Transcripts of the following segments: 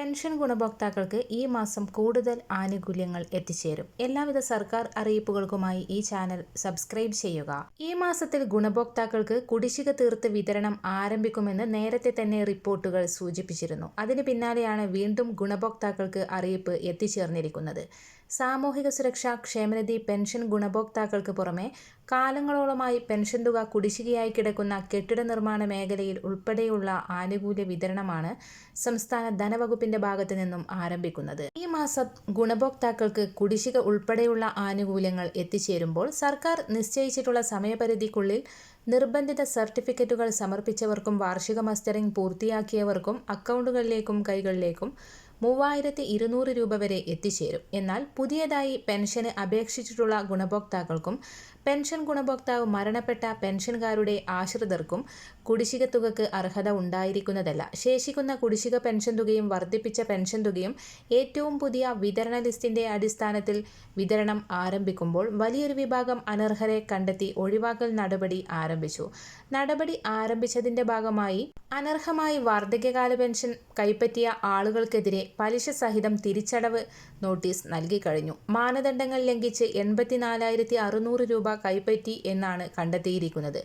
Pension ഗുണഭോക്താക്കൾക്ക് ഈ മാസം കൂടുതൽ ആനുകൂല്യങ്ങൾ എത്തിച്ചേരും. എല്ലാവിധ സർക്കാർ അറിയിപ്പുകൾക്കുമായി ഈ ചാനൽ സബ്സ്ക്രൈബ് ചെയ്യുക. ഈ മാസത്തിൽ ഗുണഭോക്താക്കൾക്ക് കുടിശ്ശിക തീർത്ത് വിതരണം ആരംഭിക്കുമെന്ന് നേരത്തെ തന്നെ റിപ്പോർട്ടുകൾ സൂചിപ്പിച്ചിരുന്നു. അതിന് പിന്നാലെയാണ് വീണ്ടും ഗുണഭോക്താക്കൾക്ക് അറിയിപ്പ് എത്തിച്ചേർന്നിരിക്കുന്നത്. സാമൂഹിക സുരക്ഷാ ക്ഷേമനിധി പെൻഷൻ ഗുണഭോക്താക്കൾക്ക് പുറമെ കാലങ്ങളോളമായി പെൻഷൻ തുക കുടിശ്ശികയായി കിടക്കുന്ന കെട്ടിട നിർമ്മാണ മേഖലയിൽ ഉൾപ്പെടെയുള്ള ആനുകൂല്യ വിതരണമാണ് സംസ്ഥാന ധനവകുപ്പിന്റെ ഭാഗത്തു നിന്നും ആരംഭിക്കുന്നത്. ഈ മാസം ഗുണഭോക്താക്കൾക്ക് കുടിശ്ശിക ഉൾപ്പെടെയുള്ള ആനുകൂല്യങ്ങൾ എത്തിച്ചേരുമ്പോൾ സർക്കാർ നിശ്ചയിച്ചിട്ടുള്ള സമയപരിധിക്കുള്ളിൽ നിർബന്ധിത സർട്ടിഫിക്കറ്റുകൾ സമർപ്പിച്ചവർക്കും വാർഷിക മസ്റ്ററിംഗ് പൂർത്തിയാക്കിയവർക്കും അക്കൗണ്ടുകളിലേക്കും കൈകളിലേക്കും മൂവായിരത്തി ഇരുന്നൂറ് രൂപ വരെ എത്തിച്ചേരും. എന്നാൽ പുതിയതായി പെൻഷന് അപേക്ഷിച്ചിട്ടുള്ള ഗുണഭോക്താക്കൾക്കും പെൻഷൻ ഗുണഭോക്താവ് മരണപ്പെട്ട പെൻഷൻകാരുടെ ആശ്രിതർക്കും കുടിശ്ശിക തുകക്ക് അർഹത ഉണ്ടായിരിക്കുന്നതല്ല. ശേഷിക്കുന്ന കുടിശ്ശിക പെൻഷൻ തുകയും വർദ്ധിപ്പിച്ച പെൻഷൻ തുകയും ഏറ്റവും പുതിയ വിതരണ ലിസ്റ്റിന്റെ അടിസ്ഥാനത്തിൽ വിതരണം ആരംഭിക്കുമ്പോൾ വലിയൊരു വിഭാഗം അനർഹരെ കണ്ടെത്തി ഒഴിവാക്കൽ നടപടി ആരംഭിച്ചു. നടപടി ആരംഭിച്ചതിന്റെ ഭാഗമായി അനർഹമായി വാർദ്ധക്യകാല പെൻഷൻ കൈപ്പറ്റിയ ആളുകൾക്കെതിരെ പലിശ സഹിതം തിരിച്ചടവ് നോട്ടീസ് നൽകി കഴിഞ്ഞു. മാനദണ്ഡങ്ങൾ ലംഘിച്ച് എൺപത്തിനാലായിരത്തി അറുന്നൂറ് രൂപ കൈപ്പറ്റി എന്നാണ് കണ്ടെത്തിയിരിക്കുന്നത്.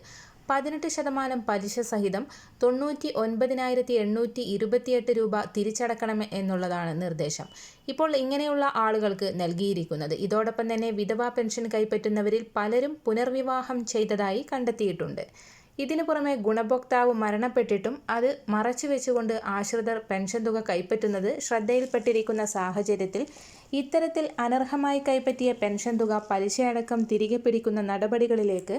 പതിനെട്ട് ശതമാനം പലിശ സഹിതം തൊണ്ണൂറ്റി ഒൻപതിനായിരത്തി എണ്ണൂറ്റി ഇരുപത്തിയെട്ട് രൂപ തിരിച്ചടക്കണം എന്നുള്ളതാണ് നിർദ്ദേശം. ഇപ്പോൾ ഇങ്ങനെയുള്ള ആളുകൾക്ക് നൽകിയിരിക്കുന്നത്. ഇതോടൊപ്പം തന്നെ വിധവാ പെൻഷൻ കൈപ്പറ്റുന്നവരിൽ പലരും പുനർവിവാഹം ചെയ്തതായി കണ്ടെത്തിയിട്ടുണ്ട്. ഇതിനു പുറമെ ഗുണഭോക്താവ് മരണപ്പെട്ടിട്ടും അത് മറച്ചു വെച്ചുകൊണ്ട് ആശ്രിതർ പെൻഷൻ തുക കൈപ്പറ്റുന്നത് ശ്രദ്ധയിൽപ്പെട്ടിരിക്കുന്ന സാഹചര്യത്തിൽ ഇത്തരത്തിൽ അനർഹമായി കൈപ്പറ്റിയ പെൻഷൻ തുക പലിശയടക്കം തിരികെ പിടിക്കുന്ന നടപടികളിലേക്ക്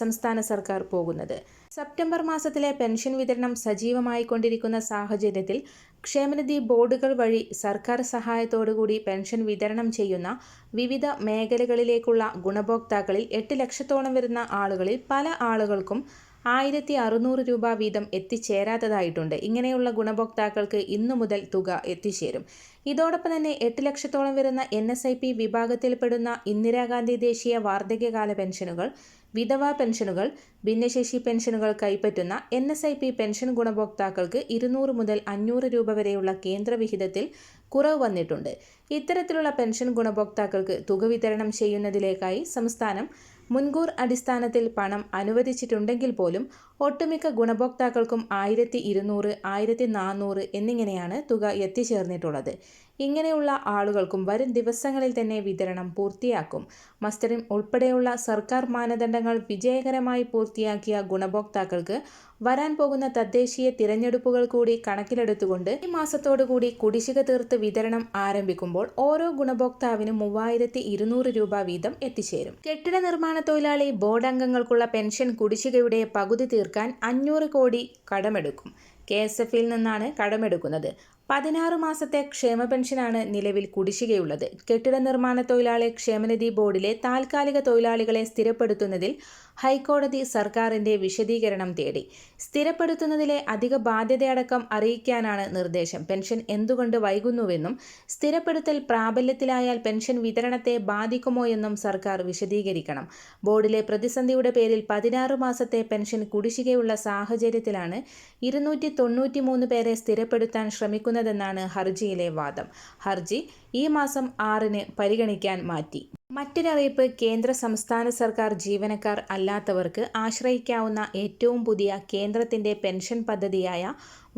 സംസ്ഥാന സർക്കാർ പോകുന്നത്. സെപ്റ്റംബർ മാസത്തിലെ പെൻഷൻ വിതരണം സജീവമായിക്കൊണ്ടിരിക്കുന്ന സാഹചര്യത്തിൽ ക്ഷേമനിധി ബോർഡുകൾ വഴി സർക്കാർ സഹായത്തോടുകൂടി പെൻഷൻ വിതരണം ചെയ്യുന്ന വിവിധ മേഖലകളിലേക്കുള്ള ഗുണഭോക്താക്കളിൽ എട്ട് ലക്ഷത്തോളം വരുന്ന ആളുകളിൽ പല ആളുകൾക്കും ആയിരത്തി അറുന്നൂറ് രൂപ വീതം എത്തിച്ചേരാത്തതായിട്ടുണ്ട്. ഇങ്ങനെയുള്ള ഗുണഭോക്താക്കൾക്ക് ഇന്നു മുതൽ തുക എത്തിച്ചേരും. ഇതോടൊപ്പം തന്നെ എട്ട് ലക്ഷത്തോളം വരുന്ന എൻ എസ് ഐ പി വിഭാഗത്തിൽപ്പെടുന്ന ഇന്ദിരാഗാന്ധി ദേശീയ വാർദ്ധക്യകാല പെൻഷനുകൾ വിധവാ പെൻഷനുകൾ ഭിന്നശേഷി പെൻഷനുകൾ കൈപ്പറ്റുന്ന N S I P pension ഗുണഭോക്താക്കൾക്ക് ഇരുന്നൂറ് മുതൽ അഞ്ഞൂറ് രൂപ വരെയുള്ള കേന്ദ്രവിഹിതത്തിൽ കുറവ് വന്നിട്ടുണ്ട്. ഇത്തരത്തിലുള്ള പെൻഷൻ ഗുണഭോക്താക്കൾക്ക് തുക വിതരണം ചെയ്യുന്നതിലേക്കായി സംസ്ഥാനം മുൻകൂർ അടിസ്ഥാനത്തിൽ പണം അനുവദിച്ചിട്ടുണ്ടെങ്കിൽ പോലും ഒട്ടുമിക്ക ഗുണഭോക്താക്കൾക്കും ആയിരത്തി ഇരുന്നൂറ് ആയിരത്തി നാനൂറ് എന്നിങ്ങനെയാണ് തുക എത്തിച്ചേർന്നിട്ടുള്ളത്. ഇങ്ങനെയുള്ള ആളുകൾക്കും വരും ദിവസങ്ങളിൽ തന്നെ വിതരണം പൂർത്തിയാക്കും. മസ്റ്ററിംഗ് ഉൾപ്പെടെയുള്ള സർക്കാർ മാനദണ്ഡങ്ങൾ വിജയകരമായി പൂർത്തിയാക്കിയ ഗുണഭോക്താക്കൾക്ക് വരാൻ പോകുന്ന തദ്ദേശീയ തിരഞ്ഞെടുപ്പുകൾ കൂടി കണക്കിലെടുത്തുകൊണ്ട് ഈ മാസത്തോടുകൂടി കുടിശ്ശിക തീർത്ത് വിതരണം ആരംഭിക്കുമ്പോൾ ഓരോ ഗുണഭോക്താവിനും മൂവായിരത്തി ഇരുന്നൂറ് രൂപ വീതം എത്തിച്ചേരും. കെട്ടിട നിർമ്മാണ തൊഴിലാളി ബോർഡ് അംഗങ്ങൾക്കുള്ള പെൻഷൻ കുടിശ്ശികയുടെ പകുതി തീർക്കാൻ അഞ്ഞൂറ് കോടി കടമെടുക്കും. കെ എസ് എഫിൽ നിന്നാണ് കടമെടുക്കുന്നത്. പതിനാറ് മാസത്തെ ക്ഷേമ പെൻഷനാണ് നിലവിൽ കുടിശ്ശികയുള്ളത്. കെട്ടിട നിർമ്മാണ തൊഴിലാളി ക്ഷേമനിധി ബോർഡിലെ താൽക്കാലിക തൊഴിലാളികളെ സ്ഥിരപ്പെടുത്തുന്നതിൽ ഹൈക്കോടതി സർക്കാരിന്റെ വിശദീകരണം തേടി. സ്ഥിരപ്പെടുത്തുന്നതിലെ അധിക ബാധ്യതയടക്കം അറിയിക്കാനാണ് നിർദ്ദേശം. പെൻഷൻ എന്തുകൊണ്ട് വൈകുന്നുവെന്നും സ്ഥിരപ്പെടുത്തൽ പ്രാബല്യത്തിലായാൽ പെൻഷൻ വിതരണത്തെ ബാധിക്കുമോ എന്നും സർക്കാർ വിശദീകരിക്കണം. ബോർഡിലെ പ്രതിസന്ധിയുടെ പേരിൽ പതിനാറ് മാസത്തെ പെൻഷൻ കുടിശ്ശികയുള്ള സാഹചര്യത്തിലാണ് ഇരുന്നൂറ്റി പേരെ സ്ഥിരപ്പെടുത്താൻ ശ്രമിക്കുന്നതെന്നാണ് ഹർജിയിലെ വാദം. ഹർജി ഈ മാസം ആറിന് പരിഗണിക്കാൻ മാറ്റി. മറ്റൊരറിയിപ്പ് കേന്ദ്ര സംസ്ഥാന സർക്കാർ ജീവനക്കാർ അല്ലാത്തവർക്ക് ആശ്രയിക്കാവുന്ന ഏറ്റവും പുതിയ കേന്ദ്രത്തിന്റെ പെൻഷൻ പദ്ധതിയായ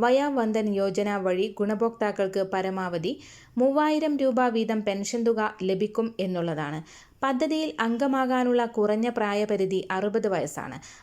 വയാവന്ദൻ യോജന വഴി ഗുണഭോക്താക്കൾക്ക് പരമാവധി മൂവായിരം രൂപ വീതം പെൻഷൻ തുക ലഭിക്കും എന്നുള്ളതാണ്. പദ്ധതിയിൽ അംഗമാകാനുള്ള കുറഞ്ഞ പ്രായപരിധി അറുപത് വയസ്സാണ്.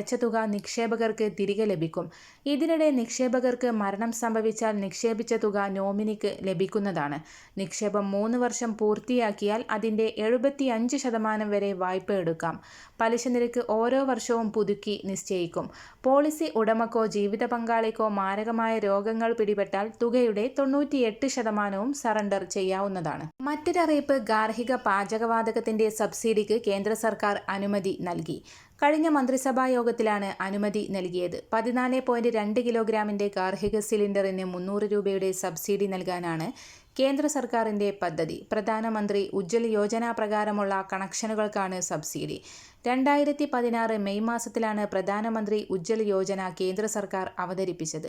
അടച്ച തുക നിക്ഷേപകർക്ക് തിരികെ ലഭിക്കും. ഇതിനിടെ നിക്ഷേപകർക്ക് മരണം സംഭവിച്ചാൽ നിക്ഷേപിച്ച തുക നോമിനിക്ക് ലഭിക്കുന്നതാണ്. നിക്ഷേപം മൂന്ന് വർഷം പൂർത്തിയാക്കിയാൽ അതിന്റെ എഴുപത്തിയഞ്ച് ശതമാനം വരെ വായ്പ എടുക്കാം. പലിശ നിരക്ക് ഓരോ വർഷവും പുതുക്കി നിശ്ചയിക്കും. പോളിസി ഉടമക്കോ ജീവിത പങ്കാളിക്കോ മാരകമായ രോഗങ്ങൾ പിടിപെട്ടാൽ തുകയുടെ തൊണ്ണൂറ്റിയെട്ട് ശതമാനവും സറണ്ടർ ചെയ്യാവുന്നതാണ്. മറ്റൊരറിയിപ്പ് ഗാർഹിക പാചകവാതകത്തിന്റെ സബ്സിഡിക്ക് കേന്ദ്ര സർക്കാർ അനുമതി നൽകി. കഴിഞ്ഞ മന്ത്രിസഭാ യോഗത്തിലാണ് അനുമതി നൽകിയത്. പതിനാല് പോയിന്റ് രണ്ട് കിലോഗ്രാമിന്റെ ഗാർഹിക സിലിണ്ടറിന് മുന്നൂറ് രൂപയുടെ സബ്സിഡി നൽകാനാണ് കേന്ദ്ര സർക്കാരിന്റെ പദ്ധതി. പ്രധാനമന്ത്രി ഉജ്ജ്വൽ യോജന പ്രകാരമുള്ള കണക്ഷനുകൾക്കാണ് സബ്സിഡി. രണ്ടായിരത്തി പതിനാറ് മെയ് മാസത്തിലാണ് പ്രധാനമന്ത്രി ഉജ്ജ്വൽ യോജന കേന്ദ്ര സർക്കാർ അവതരിപ്പിച്ചത്.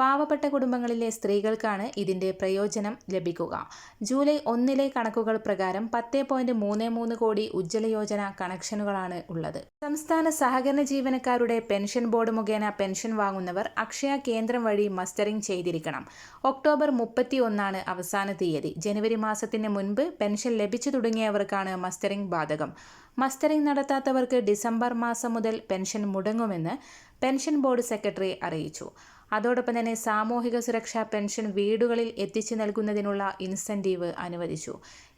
പാവപ്പെട്ട കുടുംബങ്ങളിലെ സ്ത്രീകൾക്കാണ് ഇതിന്റെ പ്രയോജനം ലഭിക്കുക. ജൂലൈ ഒന്നിലെ കണക്കുകൾ പ്രകാരം പത്ത് പോയിന്റ് മൂന്ന് മൂന്ന് കോടി ഉജ്ജ്വല യോജന കണക്ഷനുകളാണ് ഉള്ളത്. സംസ്ഥാന സഹകരണ ജീവനക്കാരുടെ പെൻഷൻ ബോർഡ് മുഖേന പെൻഷൻ വാങ്ങുന്നവർ അക്ഷയ കേന്ദ്രം വഴി മസ്റ്ററിംഗ് ചെയ്തിരിക്കണം. ഒക്ടോബർ മുപ്പത്തി ഒന്നാണ് അവസാന തീയതി. ജനുവരി മാസത്തിന് മുൻപ് പെൻഷൻ ലഭിച്ചു തുടങ്ങിയവർക്കാണ് മസ്റ്ററിംഗ് ബാധകം. മസ്റ്ററിംഗ് നടത്താത്തവർക്ക് ഡിസംബർ മാസം മുതൽ പെൻഷൻ മുടങ്ങുമെന്ന് പെൻഷൻ ബോർഡ് സെക്രട്ടറി അറിയിച്ചു. അതോടൊപ്പം തന്നെ സാമൂഹിക സുരക്ഷാ പെൻഷൻ വീടുകളിൽ എത്തിച്ചു നൽകുന്നതിനുള്ള ഇൻസെന്റീവ് അനുവദിച്ചു.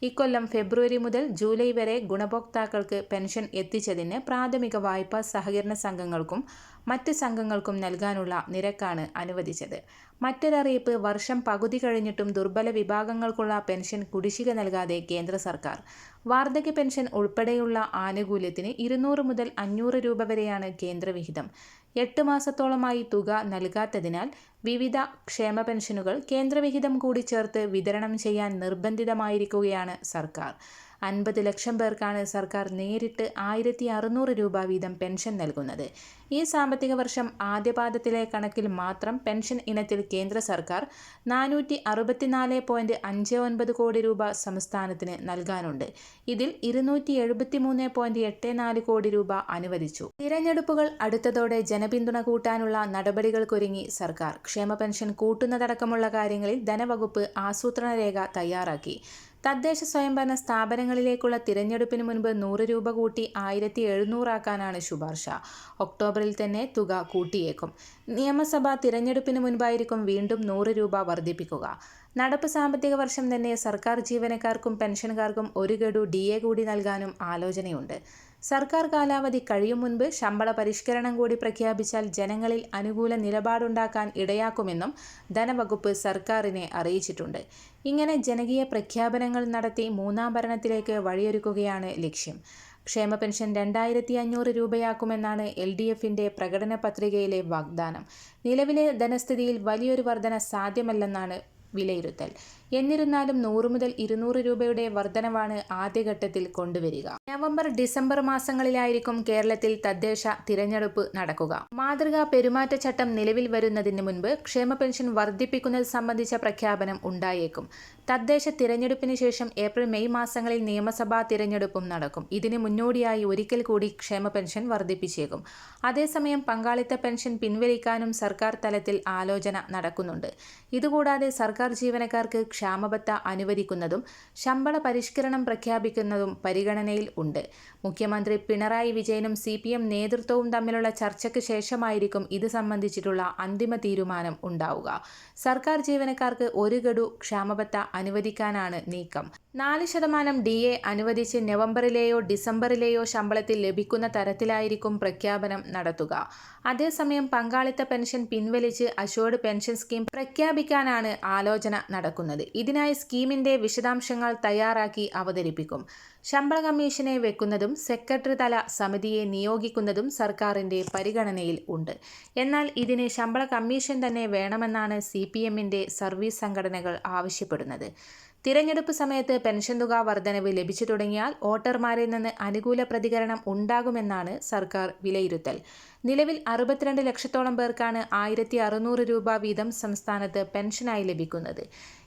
ഇക്കൊല്ലം ഫെബ്രുവരി മുതൽ ജൂലൈ വരെ ഗുണഭോക്താക്കൾക്ക് പെൻഷൻ എത്തിച്ചതിന് പ്രാഥമിക വായ്പ സഹകരണ സംഘങ്ങൾക്കും മറ്റ് സംഘങ്ങൾക്കും നൽകാനുള്ള നിരക്കാണ് അനുവദിച്ചത്. മറ്റൊരറിയിപ്പ് വർഷം പകുതി കഴിഞ്ഞിട്ടും ദുർബല വിഭാഗങ്ങൾക്കുള്ള പെൻഷൻ കുടിശ്ശിക നൽകാതെ കേന്ദ്ര സർക്കാർ. വാർദ്ധക്യ പെൻഷൻ ഉൾപ്പെടെയുള്ള ആനുകൂല്യത്തിന് ഇരുന്നൂറ് മുതൽ അഞ്ഞൂറ് രൂപ വരെയാണ് കേന്ദ്രവിഹിതം. എട്ട് മാസത്തോളമായി തുക നൽകാത്തതിനാൽ വിവിധ ക്ഷേമ പെൻഷനുകൾ കേന്ദ്രവിഹിതം കൂടി ചേർത്ത് വിതരണം ചെയ്യാൻ നിർബന്ധിതമായിരിക്കുകയാണ് സർക്കാർ. അൻപത് ലക്ഷം പേർക്കാണ് സർക്കാർ നേരിട്ട് ആയിരത്തി അറുന്നൂറ് രൂപ വീതം പെൻഷൻ നൽകുന്നത്. ഈ സാമ്പത്തിക വർഷം ആദ്യപാദത്തിലെ കണക്കിൽ മാത്രം പെൻഷൻ ഇനത്തിൽ കേന്ദ്ര സർക്കാർ നാനൂറ്റി അറുപത്തിനാല് പോയിന്റ് അഞ്ച് ഒൻപത് കോടി രൂപ സംസ്ഥാനത്തിന് നൽകാനുണ്ട്. ഇതിൽ ഇരുന്നൂറ്റി എഴുപത്തി മൂന്ന് പോയിന്റ് എട്ട് നാല് കോടി രൂപ അനുവദിച്ചു. തിരഞ്ഞെടുപ്പുകൾ അടുത്തതോടെ ജനപിന്തുണ കൂട്ടാനുള്ള നടപടികൾക്കൊരുങ്ങി സർക്കാർ. ക്ഷേമ പെൻഷൻ കൂട്ടുന്നതടക്കമുള്ള കാര്യങ്ങളിൽ ധനവകുപ്പ് ആസൂത്രണ രേഖ തയ്യാറാക്കി. തദ്ദേശ സ്വയംഭരണ സ്ഥാപനങ്ങളിലേക്കുള്ള തിരഞ്ഞെടുപ്പിന് മുൻപ് നൂറ് രൂപ കൂട്ടി ആയിരത്തി എഴുന്നൂറാക്കാനാണ് ശുപാർശ. ഒക്ടോബറിൽ തന്നെ തുക കൂട്ടിയേക്കും. നിയമസഭാ തിരഞ്ഞെടുപ്പിന് മുൻപായിരിക്കും വീണ്ടും നൂറ് രൂപ വർദ്ധിപ്പിക്കുക. നടപ്പ് സാമ്പത്തിക വർഷം തന്നെ സർക്കാർ ജീവനക്കാർക്കും പെൻഷൻകാർക്കും ഒരു ഗഡു ഡി എ കൂടി നൽകാനും ആലോചനയുണ്ട്. സർക്കാർ കാലാവധി കഴിയും മുൻപ് ശമ്പള പരിഷ്കരണം കൂടി പ്രഖ്യാപിച്ചാൽ ജനങ്ങളിൽ അനുകൂല നിലപാടുണ്ടാക്കാൻ ഇടയാക്കുമെന്നും ധനവകുപ്പ് സർക്കാരിനെ അറിയിച്ചിട്ടുണ്ട്. ഇങ്ങനെ ജനകീയ പ്രഖ്യാപനങ്ങൾ നടത്തി മൂന്നാം ഭരണത്തിലേക്ക് വഴിയൊരുക്കുകയാണ് ലക്ഷ്യം. ക്ഷേമ പെൻഷൻ രണ്ടായിരത്തി അഞ്ഞൂറ് രൂപയാക്കുമെന്നാണ് എൽ ഡി എഫിന്റെ പ്രകടന പത്രികയിലെ വാഗ്ദാനം. നിലവിലെ ധനസ്ഥിതിയിൽ വലിയൊരു വർധന സാധ്യമല്ലെന്നാണ് വിലയിരുത്തൽ. എന്നിരുന്നാലും നൂറ് മുതൽ ഇരുന്നൂറ് രൂപയുടെ വർധനവാണ് ആദ്യഘട്ടത്തിൽ കൊണ്ടുവരിക. നവംബർ ഡിസംബർ മാസങ്ങളിലായിരിക്കും കേരളത്തിൽ തദ്ദേശ തിരഞ്ഞെടുപ്പ് നടക്കുക. മാതൃകാ പെരുമാറ്റച്ചട്ടം നിലവിൽ വരുന്നതിന് മുൻപ് ക്ഷേമ പെൻഷൻ വർദ്ധിപ്പിക്കുന്നത് സംബന്ധിച്ച പ്രഖ്യാപനം ഉണ്ടായേക്കും. തദ്ദേശ തിരഞ്ഞെടുപ്പിന് ശേഷം ഏപ്രിൽ മെയ് മാസങ്ങളിൽ നിയമസഭാ തിരഞ്ഞെടുപ്പും നടക്കും. ഇതിന് മുന്നോടിയായി ഒരിക്കൽ കൂടി ക്ഷേമ പെൻഷൻ വർദ്ധിപ്പിച്ചേക്കും. അതേസമയം പങ്കാളിത്ത പെൻഷൻ പിൻവലിക്കാനും സർക്കാർ തലത്തിൽ ആലോചന നടക്കുന്നുണ്ട്. ഇതുകൂടാതെ സർക്കാർ ജീവനക്കാർക്ക് ക്ഷാമബത്ത അനുവദിക്കുന്നതും ശമ്പള പരിഷ്കരണം പ്രഖ്യാപിക്കുന്നതും പരിഗണനയിൽ ഉണ്ട്. മുഖ്യമന്ത്രി പിണറായി വിജയനും സി പി എം നേതൃത്വവും തമ്മിലുള്ള ചർച്ചയ്ക്ക് ശേഷമായിരിക്കും ഇത് സംബന്ധിച്ചിട്ടുള്ള അന്തിമ തീരുമാനം ഉണ്ടാവുക. സർക്കാർ ജീവനക്കാർക്ക് ഒരു ഗഡു ക്ഷാമബത്ത അനുവദിക്കാനാണ് നീക്കം. നാല് ശതമാനം ഡി എ അനുവദിച്ച് നവംബറിലെയോ ഡിസംബറിലെയോ ശമ്പളത്തിൽ ലഭിക്കുന്ന തരത്തിലായിരിക്കും പ്രഖ്യാപനം നടത്തുക. അതേസമയം പങ്കാളിത്ത പെൻഷൻ പിൻവലിച്ച് അഷോർഡ് പെൻഷൻ സ്കീം പ്രഖ്യാപിക്കാനാണ് ആലോചന നടക്കുന്നത്. ഇതിനായി സ്കീമിന്റെ വിശദാംശങ്ങൾ തയ്യാറാക്കി അവതരിപ്പിക്കും. ശമ്പള കമ്മീഷനെ വെക്കുന്നതും സെക്രട്ടറി തല സമിതിയെ നിയോഗിക്കുന്നതും സർക്കാരിന്റെ പരിഗണനയിൽ ഉണ്ട്. എന്നാൽ ഇതിന് ശമ്പള കമ്മീഷൻ തന്നെ വേണമെന്നാണ് സി പി എമ്മിന്റെ സർവീസ് സംഘടനകൾ ആവശ്യപ്പെടുന്നത്. തിരഞ്ഞെടുപ്പ് സമയത്ത് പെൻഷൻ തുക വർധനവ് ലഭിച്ചു തുടങ്ങിയാൽ വോട്ടർമാരിൽ നിന്ന് അനുകൂല പ്രതികരണം ഉണ്ടാകുമെന്നാണ് സർക്കാർ വിലയിരുത്തൽ. നിലവിൽ അറുപത്തിരണ്ട് ലക്ഷത്തോളം പേർക്കാണ് ആയിരത്തി രൂപ വീതം സംസ്ഥാനത്ത് പെൻഷനായി ലഭിക്കുന്നത്.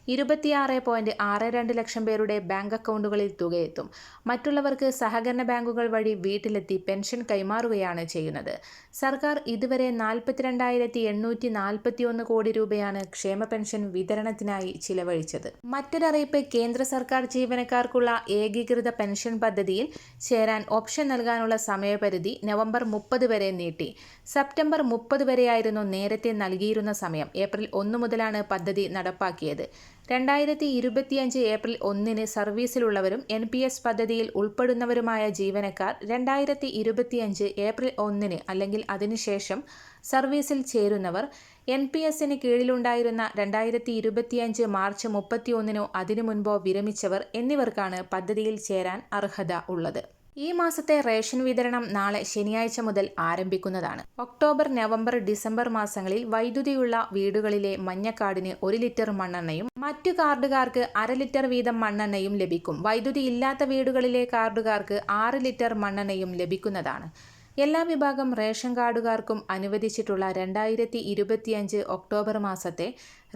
ഇരുപത്തിയാറ് പോയിന്റ് ആറ് രണ്ട് ലക്ഷം പേരുടെ ബാങ്ക് അക്കൗണ്ടുകളിൽ തുകയെത്തും. മറ്റുള്ളവർക്ക് സഹകരണ ബാങ്കുകൾ വഴി വീട്ടിലെത്തി പെൻഷൻ കൈമാറുകയാണ് ചെയ്യുന്നത്. സർക്കാർ ഇതുവരെ നാൽപ്പത്തിരണ്ടായിരത്തി എണ്ണൂറ്റി നാൽപ്പത്തിയൊന്ന് കോടി രൂപയാണ് ക്ഷേമ പെൻഷൻ വിതരണത്തിനായി ചിലവഴിച്ചത്. മറ്റൊരറിയിപ്പ് കേന്ദ്ര സർക്കാർ ജീവനക്കാർക്കുള്ള ഏകീകൃത പെൻഷൻ പദ്ധതിയിൽ ചേരാൻ ഓപ്ഷൻ നൽകാനുള്ള സമയപരിധി നവംബർ മുപ്പത് വരെ നീട്ടി. സെപ്റ്റംബർ മുപ്പത് വരെയായിരുന്നു നേരത്തെ നൽകിയിരുന്ന സമയം. ഏപ്രിൽ ഒന്ന് മുതലാണ് പദ്ധതി നടപ്പാക്കിയത്. രണ്ടായിരത്തി ഇരുപത്തിയഞ്ച് ഏപ്രിൽ ഒന്നിന് സർവീസിലുള്ളവരും എൻ പി എസ് പദ്ധതിയിൽ ഉൾപ്പെടുന്നവരുമായ ജീവനക്കാർ രണ്ടായിരത്തി ഇരുപത്തിയഞ്ച് ഏപ്രിൽ ഒന്നിന് അല്ലെങ്കിൽ അതിനുശേഷം സർവീസിൽ ചേരുന്നവർ എൻ പി എസിന് കീഴിലുണ്ടായിരുന്ന രണ്ടായിരത്തി ഇരുപത്തിയഞ്ച് മാർച്ച് മുപ്പത്തിയൊന്നിനോ അതിനു മുൻപോ വിരമിച്ചവർ എന്നിവർക്കാണ് പദ്ധതിയിൽ ചേരാൻ അർഹത ഉള്ളത്. ഈ മാസത്തെ റേഷൻ വിതരണം നാളെ ശനിയാഴ്ച മുതൽ ആരംഭിക്കുന്നതാണ്. ഒക്ടോബർ നവംബർ ഡിസംബർ മാസങ്ങളിൽ വൈദ്യുതിയുള്ള വീടുകളിലെ മഞ്ഞക്കാർഡിന് ഒരു ലിറ്റർ മണ്ണെണ്ണയും മറ്റു കാർഡുകാർക്ക് അര ലിറ്റർ വീതം മണ്ണെണ്ണയും ലഭിക്കും. വൈദ്യുതി ഇല്ലാത്ത വീടുകളിലെ കാർഡുകാർക്ക് ആറ് ലിറ്റർ മണ്ണെണ്ണയും ലഭിക്കുന്നതാണ്. എല്ലാ വിഭാഗം റേഷൻ കാർഡുകാർക്കും അനുവദിച്ചിട്ടുള്ള രണ്ടായിരത്തി ഇരുപത്തിയഞ്ച് ഒക്ടോബർ മാസത്തെ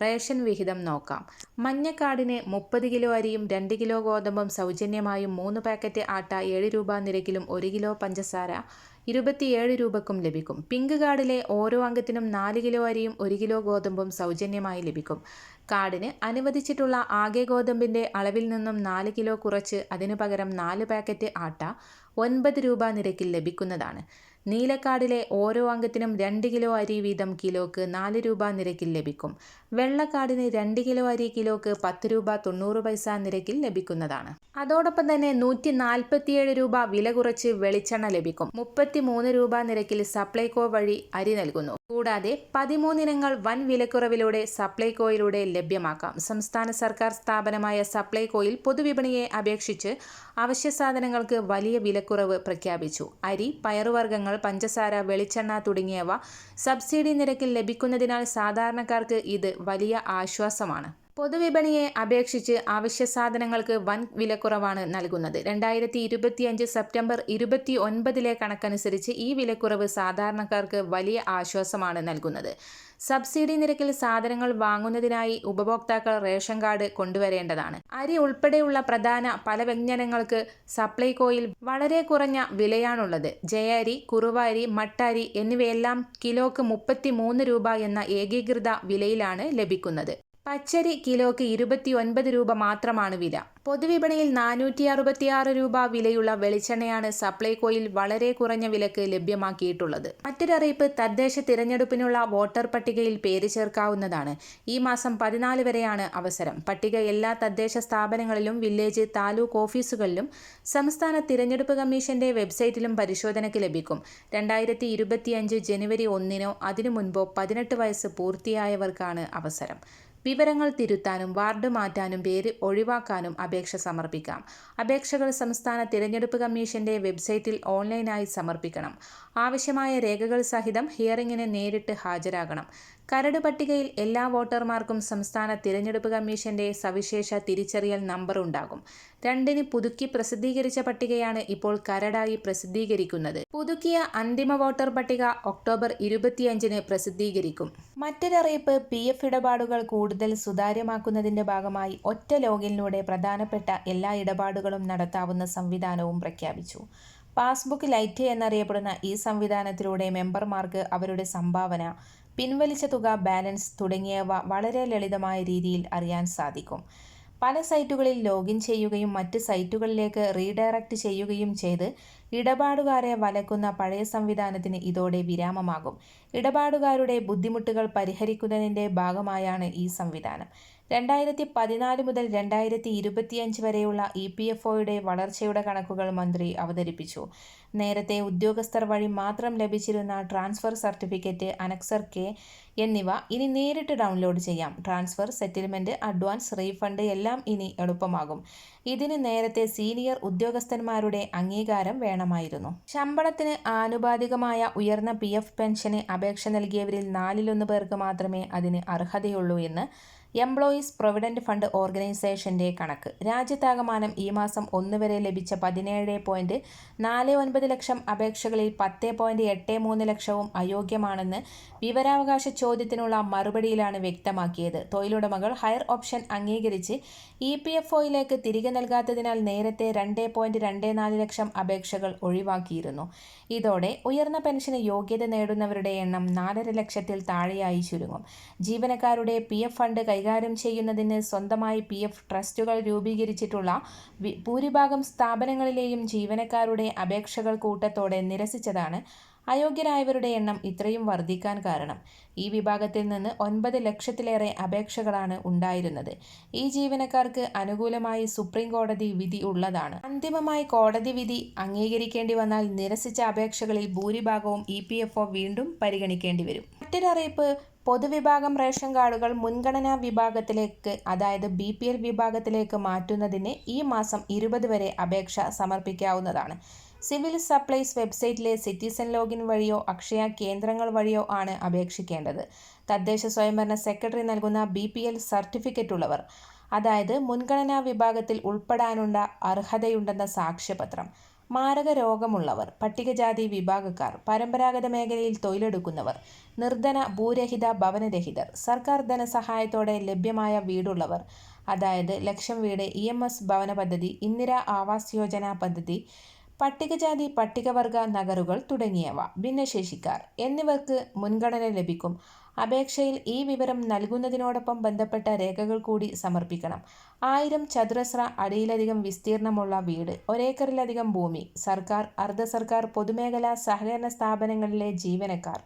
റേഷൻ വിഹിതം നോക്കാം. മഞ്ഞക്കാടിന് മുപ്പത് കിലോ അരിയും രണ്ട് കിലോ ഗോതമ്പും സൗജന്യമായും മൂന്ന് പാക്കറ്റ് ആട്ട ഏഴ് രൂപ നിരക്കിലും ഒരു കിലോ പഞ്ചസാര ഇരുപത്തിയേഴ് രൂപക്കും ലഭിക്കും. പിങ്ക് കാർഡിലെ ഓരോ അംഗത്തിനും നാല് കിലോ അരിയും ഒരു കിലോ ഗോതമ്പും സൗജന്യമായി ലഭിക്കും. കാർഡിന് അനുവദിച്ചിട്ടുള്ള ആകെ ഗോതമ്പിന്റെ അളവിൽ നിന്നും നാല് കിലോ കുറച്ച് അതിനു പകരം നാല് പാക്കറ്റ് ആട്ട ഒൻപത് രൂപ നിരക്കിൽ ലഭിക്കുന്നതാണ്. നീലക്കാർഡിലെ ഓരോ അംഗത്തിനും രണ്ട് കിലോ അരി വീതം കിലോക്ക് നാല് രൂപ നിരക്കിൽ ലഭിക്കും. വെള്ളക്കാടിന് രണ്ട് കിലോ അരി കിലോക്ക് പത്ത് രൂപ തൊണ്ണൂറ് പൈസ നിരക്കിൽ ലഭിക്കുന്നതാണ്. അതോടൊപ്പം തന്നെ നൂറ്റി നാൽപ്പത്തിയേഴ് രൂപ വില കുറച്ച് വെളിച്ചെണ്ണ ലഭിക്കും. മുപ്പത്തി മൂന്ന് രൂപ നിരക്കിൽ സപ്ലൈകോ വഴി അരി നൽകുന്നു. കൂടാതെ പതിമൂന്നിനങ്ങൾ വൻ വിലക്കുറവിലൂടെ സപ്ലൈകോയിലൂടെ ലഭ്യമാക്കാം. സംസ്ഥാന സർക്കാർ സ്ഥാപനമായ സപ്ലൈകോയിൽ പൊതുവിപണിയെ അപേക്ഷിച്ച് അവശ്യ സാധനങ്ങൾക്ക് വലിയ വിലക്കുറവ് പ്രഖ്യാപിച്ചു. അരി പയറുവർഗങ്ങൾ പഞ്ചസാര വെളിച്ചെണ്ണ തുടങ്ങിയവ സബ്സിഡി നിരക്കിൽ ലഭിക്കുന്നതിനാൽ സാധാരണക്കാർക്ക് ഇത് വലിയ ആശ്വാസമാണ്. പൊതുവിപണിയെ അപേക്ഷിച്ച് അവശ്യ സാധനങ്ങൾക്ക് വൻ വിലക്കുറവാണ് നൽകുന്നത്. രണ്ടായിരത്തി ഇരുപത്തിയഞ്ച് സെപ്റ്റംബർ ഇരുപത്തി ഒൻപതിലെ കണക്കനുസരിച്ച് ഈ വിലക്കുറവ് സാധാരണക്കാർക്ക് വലിയ ആശ്വാസമാണ് നൽകുന്നത്. സബ്സിഡി നിരക്കിൽ സാധനങ്ങൾ വാങ്ങുന്നതിനായി ഉപഭോക്താക്കൾ റേഷൻ കാർഡ് കൊണ്ടുവരേണ്ടതാണ്. അരി ഉൾപ്പെടെയുള്ള പ്രധാന പല വ്യഞ്ജനങ്ങൾക്ക് സപ്ലൈകോയിൽ വളരെ കുറഞ്ഞ വിലയാണുള്ളത്. ജയരി കുറുവാരി മട്ടാരി എന്നിവയെല്ലാം കിലോക്ക് മുപ്പത്തി രൂപ എന്ന ഏകീകൃത വിലയിലാണ് ലഭിക്കുന്നത്. പച്ചരി കിലോയ്ക്ക് ഇരുപത്തി ഒൻപത് രൂപ മാത്രമാണ് വില. പൊതുവിപണിയിൽ നാനൂറ്റി അറുപത്തിയാറ് രൂപ വിലയുള്ള വെളിച്ചെണ്ണയാണ് സപ്ലൈകോയിൽ വളരെ കുറഞ്ഞ വിലക്ക് ലഭ്യമാക്കിയിട്ടുള്ളത്. മറ്റൊരറിയിപ്പ് തദ്ദേശ തിരഞ്ഞെടുപ്പിനുള്ള വോട്ടർ പട്ടികയിൽ പേര് ചേർക്കാവുന്നതാണ്. ഈ മാസം പതിനാല് വരെയാണ് അവസരം. പട്ടിക എല്ലാ തദ്ദേശ സ്ഥാപനങ്ങളിലും വില്ലേജ് താലൂക്ക് ഓഫീസുകളിലും സംസ്ഥാന തിരഞ്ഞെടുപ്പ് കമ്മീഷന്റെ വെബ്സൈറ്റിലും പരിശോധനയ്ക്ക് ലഭിക്കും. രണ്ടായിരത്തി ഇരുപത്തിയഞ്ച് ജനുവരി ഒന്നിനോ അതിനു മുൻപോ പതിനെട്ട് വയസ്സ് പൂർത്തിയായവർക്കാണ് അവസരം. വിവരങ്ങൾ തിരുത്താനും വാർഡ് മാറ്റാനും പേര് ഒഴിവാക്കാനും അപേക്ഷ സമർപ്പിക്കാം. അപേക്ഷകൾ സംസ്ഥാന തിരഞ്ഞെടുപ്പ് കമ്മീഷന്റെ വെബ്സൈറ്റിൽ ഓൺലൈനായി സമർപ്പിക്കണം. ആവശ്യമായ രേഖകൾ സഹിതം ഹിയറിംഗിന് നേരിട്ട് ഹാജരാകണം. കരട് പട്ടികയിൽ എല്ലാ വോട്ടർമാർക്കും സംസ്ഥാന തിരഞ്ഞെടുപ്പ് കമ്മീഷന്റെ സവിശേഷ തിരിച്ചറിയൽ നമ്പർ ഉണ്ടാകും. രണ്ടിന് പുതുക്കി പ്രസിദ്ധീകരിച്ച പട്ടികയാണ് ഇപ്പോൾ കരടായി പ്രസിദ്ധീകരിക്കുന്നത്. പുതുക്കിയ അന്തിമ വോട്ടർ പട്ടിക ഒക്ടോബർ ഇരുപത്തിയഞ്ചിന് പ്രസിദ്ധീകരിക്കും. മറ്റൊരറിയിപ്പ് പി എഫ് ഇടപാടുകൾ കൂടുതൽ സുതാര്യമാക്കുന്നതിന്റെ ഭാഗമായി ഒറ്റ ലോഗിനിലൂടെ പ്രധാനപ്പെട്ട എല്ലാ ഇടപാടുകളും നടത്താവുന്ന സംവിധാനവും പ്രഖ്യാപിച്ചു. പാസ്ബുക്ക് ലൈറ്റ് എന്നറിയപ്പെടുന്ന ഈ സംവിധാനത്തിലൂടെ മെമ്പർമാർക്ക് അവരുടെ സംഭാവന പിൻവലിച്ച തുക ബാലൻസ് തുടങ്ങിയവ വളരെ ലളിതമായ രീതിയിൽ അറിയാൻ സാധിക്കും. പല സൈറ്റുകളിൽ ലോഗിൻ ചെയ്യുകയും മറ്റ് സൈറ്റുകളിലേക്ക് റീഡയറക്റ്റ് ചെയ്യുകയും ചെയ്ത് ഇടപാടുകാരെ വലക്കുന്ന പഴയ സംവിധാനത്തിന് ഇതോടെ വിരാമമാകും. ഇടപാടുകാരുടെ ബുദ്ധിമുട്ടുകൾ പരിഹരിക്കുന്നതിന്റെ ഭാഗമായാണ് ഈ സംവിധാനം. രണ്ടായിരത്തി പതിനാല് മുതൽ രണ്ടായിരത്തി ഇരുപത്തിയഞ്ച് വരെയുള്ള ഇ പി എഫ് ഒയുടെ വളർച്ചയുടെ കണക്കുകൾ മന്ത്രി അവതരിപ്പിച്ചു. നേരത്തെ ഉദ്യോഗസ്ഥർ വഴി മാത്രം ലഭിച്ചിരുന്ന ട്രാൻസ്ഫർ സർട്ടിഫിക്കറ്റ് അനക്സർ കെ എന്നിവ ഇനി നേരിട്ട് ഡൗൺലോഡ് ചെയ്യാം. ട്രാൻസ്ഫർ സെറ്റിൽമെന്റ് അഡ്വാൻസ് റീഫണ്ട് എല്ലാം ഇനി എളുപ്പമാകും. ഇതിന് നേരത്തെ സീനിയർ ഉദ്യോഗസ്ഥന്മാരുടെ അംഗീകാരം വേണമായിരുന്നു. ശമ്പളത്തിന് ആനുപാതികമായ ഉയർന്ന പി പെൻഷന് അപേക്ഷ നൽകിയവരിൽ നാലിലൊന്ന് പേർക്ക് മാത്രമേ അതിന് അർഹതയുള്ളൂ എന്ന് എംപ്ലോയീസ് പ്രൊവിഡന്റ് ഫണ്ട് ഓർഗനൈസേഷന്റെ കണക്ക്. രാജ്യത്താകമാനം ഈ മാസം ഒന്ന് വരെ ലഭിച്ച പതിനേഴ് പോയിന്റ് നാല് ഒൻപത് ലക്ഷം അപേക്ഷകളിൽ പത്ത് പോയിന്റ് എട്ട് മൂന്ന് ലക്ഷവും അയോഗ്യമാണെന്ന് വിവരാവകാശ ചോദ്യത്തിനുള്ള മറുപടിയിലാണ് വ്യക്തമാക്കിയത്. തൊഴിലുടമകൾ ഹയർ ഓപ്ഷൻ അംഗീകരിച്ച് ഇ പി എഫ് ഒയിലേക്ക് തിരികെ നൽകാത്തതിനാൽ നേരത്തെ രണ്ട് പോയിന്റ് രണ്ട് നാല് ലക്ഷം അപേക്ഷകൾ ഒഴിവാക്കിയിരുന്നു. ഇതോടെ ഉയർന്ന പെൻഷന് യോഗ്യത നേടുന്നവരുടെ എണ്ണം നാലര ലക്ഷത്തിൽ താഴെയായി ചുരുങ്ങും. ജീവനക്കാരുടെ പി എഫ് ഫണ്ട് കൈകാര്യം ചെയ്യുന്നതിന് സ്വന്തമായി പി എഫ് ട്രസ്റ്റുകൾ രൂപീകരിച്ചിട്ടുള്ള ഭൂരിഭാഗം സ്ഥാപനങ്ങളിലെയും ജീവനക്കാരുടെ അപേക്ഷകൾ കൂട്ടത്തോടെ നിരസിച്ചതാണ് അയോഗ്യരായവരുടെ എണ്ണം ഇത്രയും വർദ്ധിക്കാൻ കാരണം. ഈ വിഭാഗത്തിൽ നിന്ന് ഒൻപത് ലക്ഷത്തിലേറെ അപേക്ഷകളാണ് ഉണ്ടായിരുന്നത്. ഈ ജീവനക്കാർക്ക് അനുകൂലമായി സുപ്രീം കോടതി വിധി ഉള്ളതാണ്. അന്തിമമായി കോടതി വിധി അംഗീകരിക്കേണ്ടി വന്നാൽ നിരസിച്ച അപേക്ഷകളിൽ ഭൂരിഭാഗവും ഇ വീണ്ടും പരിഗണിക്കേണ്ടി വരും. മറ്റൊരറിയിപ്പ് പൊതുവിഭാഗം റേഷൻ കാർഡുകൾ മുൻഗണനാ വിഭാഗത്തിലേക്ക് അതായത് ബി പി എൽ വിഭാഗത്തിലേക്ക് മാറ്റുന്നതിന് ഈ മാസം ഇരുപത് വരെ അപേക്ഷ സമർപ്പിക്കാവുന്നതാണ്. സിവിൽ സപ്ലൈസ് വെബ്സൈറ്റിലെ സിറ്റിസൺ ലോഗിൻ വഴിയോ അക്ഷയ കേന്ദ്രങ്ങൾ വഴിയോ ആണ് അപേക്ഷിക്കേണ്ടത്. തദ്ദേശ സ്വയംഭരണ സെക്രട്ടറി നൽകുന്ന ബി പി എൽ സർട്ടിഫിക്കറ്റ് ഉള്ളവർ അതായത് മുൻഗണനാ വിഭാഗത്തിൽ ഉൾപ്പെടാനുള്ള അർഹതയുണ്ടെന്ന സാക്ഷ്യപത്രം മാരക രോഗമുള്ളവർ പട്ടികജാതി വിഭാഗക്കാർ പരമ്പരാഗത മേഖലയിൽ തൊഴിലെടുക്കുന്നവർ നിർധന ഭൂരഹിത ഭവനരഹിതർ സർക്കാർ ധനസഹായത്തോടെ ലഭ്യമായ വീടുള്ളവർ അതായത് ലക്ഷം വീട് ഇ എം എസ് ഭവന പദ്ധതി ഇന്ദിര ആവാസ് യോജന പദ്ധതി പട്ടികജാതി പട്ടികവർഗ നഗറുകൾ തുടങ്ങിയവ. ഭിന്നശേഷിക്കാർ എന്നിവർക്ക് മുൻഗണന ലഭിക്കും. അപേക്ഷയിൽ ഈ വിവരം നൽകുന്നതിനോടൊപ്പം ബന്ധപ്പെട്ട രേഖകൾ കൂടി സമർപ്പിക്കണം. ആയിരം ചതുരശ്ര അടിയിലധികം വിസ്തീർണമുള്ള വീട് ഒരേക്കറിലധികം ഭൂമി സർക്കാർ അർദ്ധ സർക്കാർ പൊതുമേഖലാ സഹകരണ സ്ഥാപനങ്ങളിലെ ജീവനക്കാർ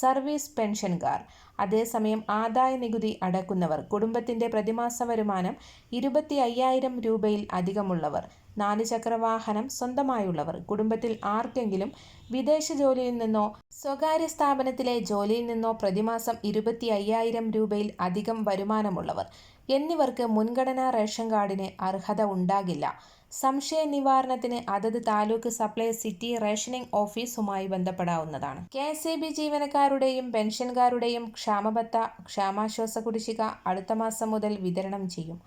സർവീസ് പെൻഷൻകാർ. അതേസമയം ആദായ നികുതി അടക്കുന്നവർ കുടുംബത്തിന്റെ പ്രതിമാസ വരുമാനം ഇരുപത്തി അയ്യായിരം രൂപയിൽ അധികമുള്ളവർ. നാല് ചക്രവാഹനം സ്വന്തമായുള്ളവർ. കുടുംബത്തിൽ ആർക്കെങ്കിലും വിദേശ ജോലിയിൽ നിന്നോ സ്വകാര്യ സ്ഥാപനത്തിലെ ജോലിയിൽ നിന്നോ പ്രതിമാസം ഇരുപത്തി അയ്യായിരം രൂപയിൽ അധികം വരുമാനമുള്ളവർ. എന്നിവർക്ക് മുൻഗണനാ റേഷൻ കാർഡിന് അർഹത ഉണ്ടാകില്ല. സംശയ നിവാരണത്തിന് അതത് താലൂക്ക് സപ്ലൈ സിറ്റി റേഷനിംഗ് ഓഫീസുമായി ബന്ധപ്പെടാവുന്നതാണ്. കെ എസ് ബി ജീവനക്കാരുടെയും പെൻഷൻകാരുടെയും ക്ഷാമബത്ത ക്ഷാമാശ്വാസ കുടിശ്ശിക അടുത്ത മാസം മുതൽ വിതരണം ചെയ്യും.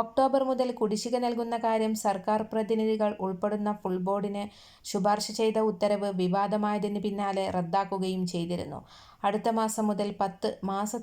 ഒക്ടോബർ മുതൽ കുടിശ്ശിക നൽകുന്ന കാര്യം സർക്കാർ പ്രതിനിധികൾ ഉൾപ്പെടുന്ന ഫുൾ ബോർഡിന് ശുപാർശ ചെയ്ത ഉത്തരവ് വിവാദമായതിന് പിന്നാലെ റദ്ദാക്കുകയും ചെയ്തിരുന്നു. അടുത്ത മാസം മുതൽ പത്ത്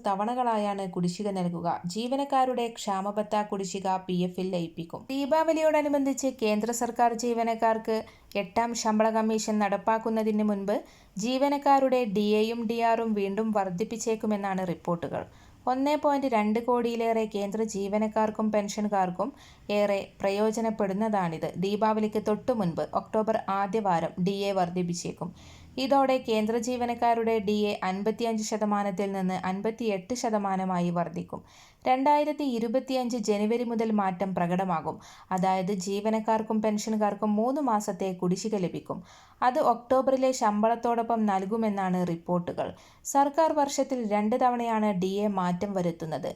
തവണകളായാണ് കുടിശ്ശിക നൽകുക. ജീവനക്കാരുടെ ക്ഷാമബത്ത കുടിശ്ശിക പി എഫിൽ ലയിപ്പിക്കും. ദീപാവലിയോടനുബന്ധിച്ച് കേന്ദ്ര സർക്കാർ ജീവനക്കാർക്ക് എട്ടാം ശമ്പള കമ്മീഷൻ നടപ്പാക്കുന്നതിന് മുൻപ് ജീവനക്കാരുടെ ഡി എയും ഡി ആറും വീണ്ടും വർദ്ധിപ്പിച്ചേക്കുമെന്നാണ് റിപ്പോർട്ടുകൾ. ഒന്ന് പോയിന്റ് രണ്ട് കോടിയിലേറെ കേന്ദ്ര ജീവനക്കാർക്കും പെൻഷൻകാർക്കും ഏറെ പ്രയോജനപ്പെടുന്നതാണിത്. ദീപാവലിക്ക് തൊട്ടു മുൻപ് ഒക്ടോബർ ആദ്യവാരം ഡി എ വർദ്ധിപ്പിച്ചേക്കും. ഇതോടെ കേന്ദ്ര ജീവനക്കാരുടെ ഡി എ അൻപത്തിയഞ്ച് ശതമാനത്തിൽ നിന്ന് അൻപത്തിയെട്ട് ശതമാനമായി വർദ്ധിക്കും. രണ്ടായിരത്തി ഇരുപത്തിയഞ്ച് ജനുവരി മുതൽ മാറ്റം പ്രകടമാകും. അതായത് ജീവനക്കാർക്കും പെൻഷൻകാർക്കും മൂന്ന് മാസത്തെ കുടിശ്ശിക ലഭിക്കും. അത് ഒക്ടോബറിലെ ശമ്പളത്തോടൊപ്പം നൽകുമെന്നാണ് റിപ്പോർട്ടുകൾ. സർക്കാർ വർഷത്തിൽ രണ്ട് തവണയാണ് ഡി എ മാറ്റം വരുത്തുന്നത്.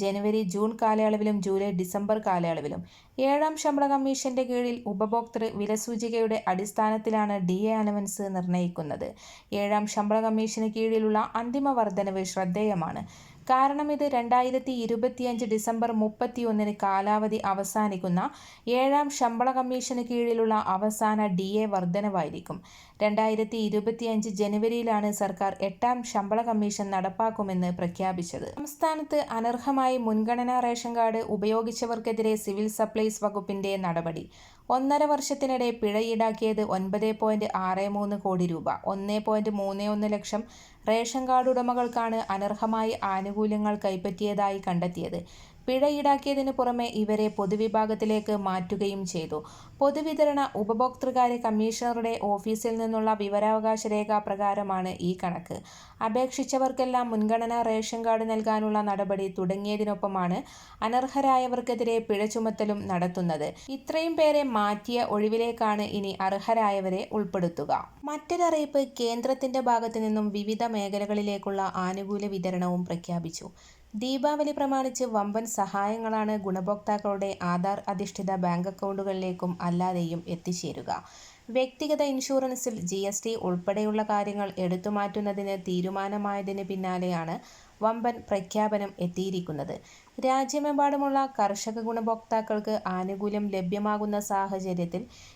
ജനുവരി ജൂൺ കാലയളവിലും ജൂലൈ ഡിസംബർ കാലയളവിലും. ഏഴാം ശമ്പള കമ്മീഷന്റെ കീഴിൽ ഉപഭോക്തൃ വിലസൂചികയുടെ അടിസ്ഥാനത്തിലാണ് ഡി എ അലവൻസ് നിർണയിക്കുന്നത് ഏഴാം ശമ്പള കമ്മീഷന് കീഴിലുള്ള അന്തിമ വർധനവ് ശ്രദ്ധേയമാണ്. കാരണം ഇത് രണ്ടായിരത്തി ഇരുപത്തിയഞ്ച് ഡിസംബർ മുപ്പത്തിയൊന്നിന് കാലാവധി അവസാനിക്കുന്ന ഏഴാം ശമ്പള കമ്മീഷന് കീഴിലുള്ള അവസാന ഡി എ വർധനവായിരിക്കും. രണ്ടായിരത്തി ഇരുപത്തിയഞ്ച് ജനുവരിയിലാണ് സർക്കാർ എട്ടാം ശമ്പള കമ്മീഷൻ നടപ്പാക്കുമെന്ന് പ്രഖ്യാപിച്ചത്. സംസ്ഥാനത്ത് അനർഹമായി മുൻഗണനാ റേഷൻ കാർഡ് ഉപയോഗിച്ചവർക്കെതിരെ സിവിൽ സപ്ലൈസ് വകുപ്പിന്റെ നടപടി. ഒന്നര വർഷത്തിനിടെ പിഴ ഈടാക്കിയത് ഒൻപത് പോയിന്റ് ആറ് മൂന്ന് കോടി രൂപ. ഒന്ന് പോയിന്റ് മൂന്ന് ഒന്ന് ലക്ഷം റേഷൻ കാർഡ് ഉടമകൾക്കാണ് അനർഹമായി ആനുകൂല്യങ്ങൾ കൈപ്പറ്റിയതായി കണ്ടെത്തിയത്. പിഴ ഈടാക്കിയതിനു പുറമെ ഇവരെ പൊതുവിഭാഗത്തിലേക്ക് മാറ്റുകയും ചെയ്തു. പൊതുവിതരണ ഉപഭോക്തൃകാര്യ കമ്മീഷണറുടെ ഓഫീസിൽ നിന്നുള്ള വിവരാവകാശ രേഖ പ്രകാരമാണ് ഈ കണക്ക്. അപേക്ഷിച്ചവർക്കെല്ലാം മുൻഗണനാ റേഷൻ കാർഡ് നൽകാനുള്ള നടപടി തുടങ്ങിയതിനൊപ്പമാണ് അനർഹരായവർക്കെതിരെ പിഴ ചുമത്തലും നടത്തുന്നത്. ഇത്രയും പേരെ മാറ്റിയ ഒഴിവിലേക്കാണ് ഇനി അർഹരായവരെ ഉൾപ്പെടുത്തുക. മറ്റൊരറിയിപ്പ് കേന്ദ്രത്തിന്റെ ഭാഗത്തു നിന്നും വിവിധ മേഖലകളിലേക്കുള്ള ആനുകൂല്യ വിതരണവും പ്രഖ്യാപിച്ചു. ദീപാവലി പ്രമാണിച്ച് വമ്പൻ സഹായങ്ങളാണ് ഗുണഭോക്താക്കളുടെ ആധാർ അധിഷ്ഠിത ബാങ്ക് അക്കൗണ്ടുകളിലേക്കും അല്ലാതെയും എത്തിച്ചേരുക. വ്യക്തിഗത ഇൻഷുറൻസിൽ ജി എസ് ടി ഉൾപ്പെടെയുള്ള കാര്യങ്ങൾ എടുത്തുമാറ്റുന്നതിന് തീരുമാനമായതിന് പിന്നാലെയാണ് വമ്പൻ പ്രഖ്യാപനം എത്തിയിരിക്കുന്നത്. രാജ്യമെമ്പാടുമുള്ള കർഷക ഗുണഭോക്താക്കൾക്ക് ആനുകൂല്യം ലഭ്യമാകുന്ന സാഹചര്യത്തിൽ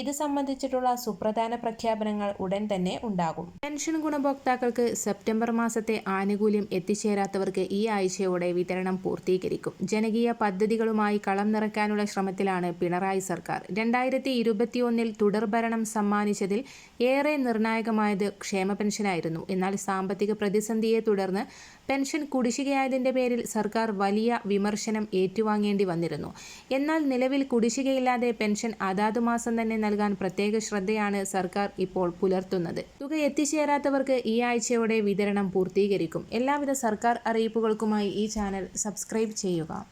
ഇത് സംബന്ധിച്ചിട്ടുള്ള സുപ്രധാന പ്രഖ്യാപനങ്ങൾ ഉടൻ തന്നെ ഉണ്ടാകും. പെൻഷൻ ഗുണഭോക്താക്കൾക്ക് സെപ്റ്റംബർ മാസത്തെ ആനുകൂല്യം എത്തിച്ചേരാത്തവർക്ക് ഈ ആഴ്ചയോടെ വിതരണം പൂർത്തീകരിക്കും. ജനകീയ പദ്ധതികളുമായി കളം നിറയ്ക്കാനുള്ള ശ്രമത്തിലാണ് പിണറായി സർക്കാർ. രണ്ടായിരത്തി ഇരുപത്തിയൊന്നിൽ തുടർഭരണം സമ്മാനിച്ചതിൽ ഏറെ നിർണായകമായത് ക്ഷേമ പെൻഷനായിരുന്നു എന്നാൽ സാമ്പത്തിക പ്രതിസന്ധിയെ തുടർന്ന് പെൻഷൻ കുടിശ്ശികയായതിന്റെ പേരിൽ സർക്കാർ വലിയ വിമർശനം ഏറ്റുവാങ്ങേണ്ടി വന്നിരുന്നു. എന്നാൽ നിലവിൽ കുടിശ്ശികയില്ലാതെ പെൻഷൻ അതാതു മാസം തന്നെ നൽകാൻ പ്രത്യേക ശ്രദ്ധയാണ് സർക്കാർ ഇപ്പോൾ പുലർത്തുന്നത്. തുക എത്തിച്ചേരാത്തവർക്ക് ഈ ആഴ്ചയോടെ വിതരണം പൂർത്തീകരിക്കും. എല്ലാവിധ സർക്കാർ അറിയിപ്പുകൾക്കുമായി ഈ ചാനൽ സബ്സ്ക്രൈബ് ചെയ്യുക.